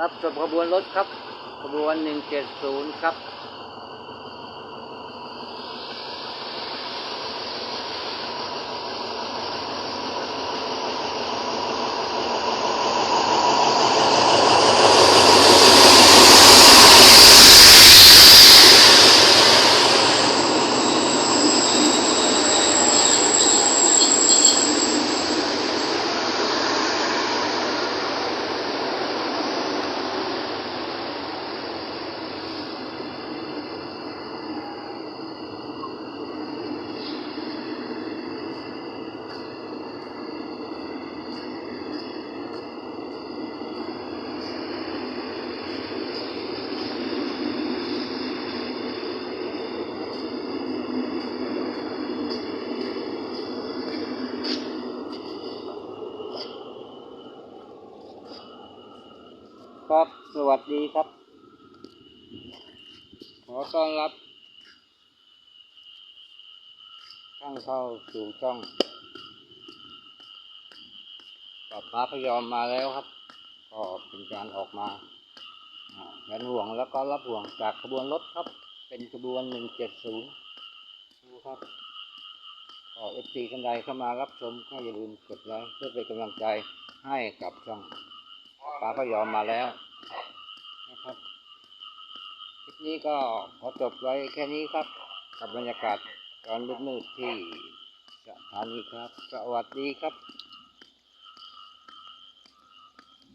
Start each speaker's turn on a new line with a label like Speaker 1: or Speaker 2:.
Speaker 1: รับชมขบวนรถครับ ขบวนหนึ่งเจ็ดศูนย์ครับ ครับ สวัสดีครับ ขอต้อนรับท่านเข้าสู่ช่องกับพระพยอมมาแล้วครับ ก็เป็นการออกมาอ่าแบนห่วงแล้วก็รับห่วงจากขบวนรถครับ เป็นขบวนหนึ่งเจ็ดศูนย์ดูครับก็เอฟซีท่านใดเข้ามารับชมก็อย่าลืมกดไลค์เพื่อเป็นกำลังใจให้กับช่อง ปลาพยอมมาแล้วนะครับคลิปนี้ก็ขอจบไว้แค่นี้ครับ กับบรรยากาศตอนมืดๆที่สถานีครับ สวัสดีครับ